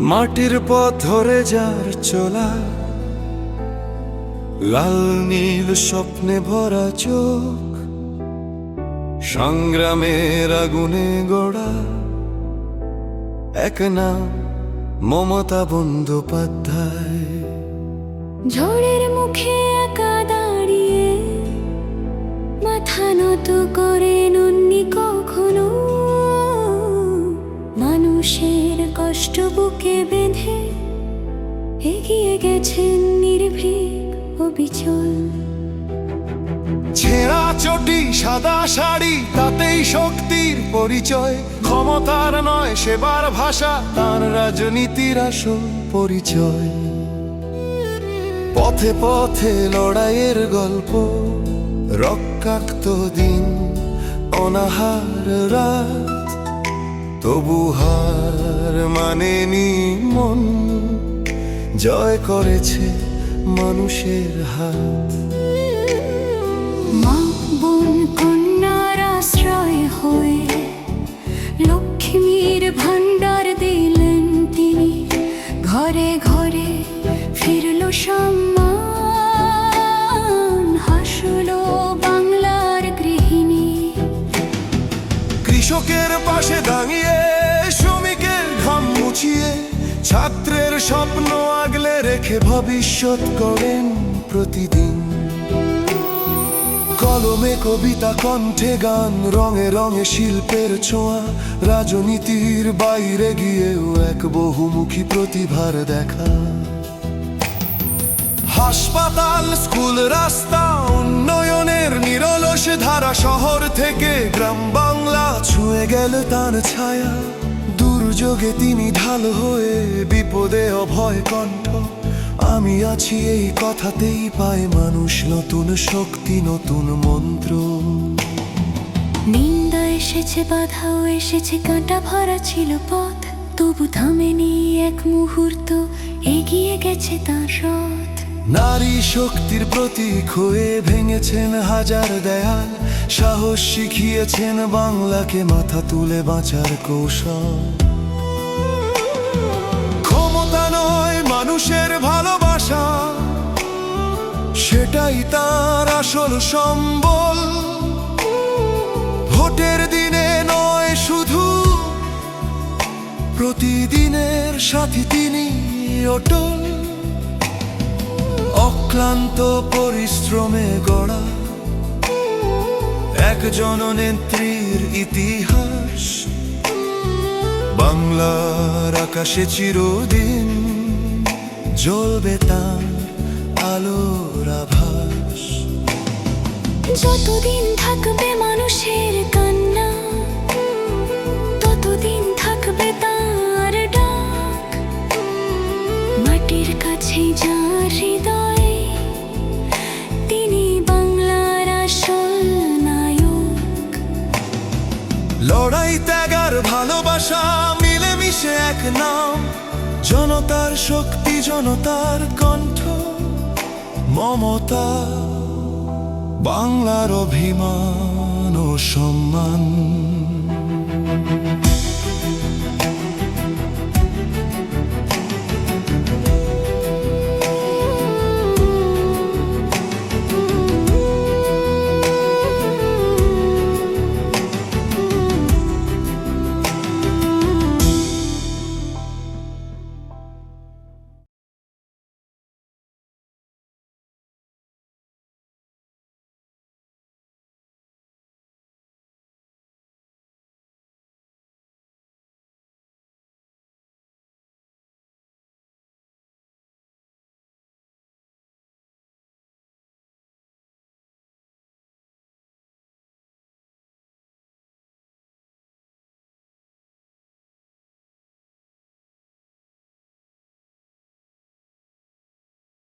মাটির পথ ধরে যার চলা, লাল নীল স্বপ্নে ভরা চোখ, সংগ্রামের আগুনে গড়া। এক নাম মমতা বন্দ্যোপাধ্যায়। ঝড়ের মুখে বুকে বেঁধে এগিয়ে গেছেন নির্ভীক অবিচল। ছেঁড়া চটি, সাদা শাড়ি, তাতেই শক্তির পরিচয়। ক্ষমতার নয়, সেবার ভাষা, তার রাজনীতির আসল পরিচয়। পথে পথে লড়াইয়ের গল্প, রক্তাক্ত দিন, অনাহার রাত। তবু হার মানেনি মন। জয় করেছে মানুষের হাত। মা বোন কন্যার আশ্রয় হয়ে লক্ষ্মীর ভাণ্ডার দিলেন তিনি। ঘরে ঘরে ফিরল সম্মান হাসলো বাংলার গৃহিণী। কৃষকের পাশে দাঁড়িয়ে ছাত্রের স্বপ্ন আগলে রেখে ভবিষ্যৎ করেন প্রতিদিন। কলমে কবিতা, কণ্ঠে গান, রঙে রঙে শিল্পের ছোঁয়া, রাজনীতির বাইরে গিয়েও এক বহুমুখী প্রতিভার দেখা। হাসপাতাল, স্কুল রাস্তা, উন্নয়নের নিরলস ধারা শহর থেকে গ্রাম বাংলা ছুঁয়ে গেল তার ছায়া। দুর্যোগে তিনি ঢাল হয়ে বিপদে অভয় কণ্ঠ। আমি আছি এই কথাতেই পায় মানুষ নতুন শক্তি নতুন মন্ত্র। নিন্দা এসেছে বাধাও এসেছে কাঁটা ভরা ছিল পথ। তবু থামেনি এক মুহূর্ত এগিয়ে গেছে তার রথ। নারী শক্তির প্রতীক হয়ে ভেঙেছেন হাজার দেয়াল। সাহস শিখিয়েছেন বাংলাকে মাথা তুলে বাঁচার কৌশল। মানুষের ভালোবাসা, সেটাই তার আসল সম্বল। ভোটের দিনে নয় শুধু, প্রতিদিনের সাথী তিনি অটল। অক্লান্ত পরিশ্রমে গড়া এক জননেত্রীর ইতিহাস। বাংলার আকাশে চিরদিন জ্বলবে তার আলোর আভাস। যতদিন থাকবে মানুষের কান্না ততদিন থাকবে তার ডাক। মাটির কাছে যার হৃদয় তিনি বাংলার আসল নায়ক। লড়াই ত্যাগার ভালোবাসা মিলেমিশে এক নাম। জনতার শক্তি জনতার কণ্ঠ মমতা বাংলার অভিমান ও সম্মান।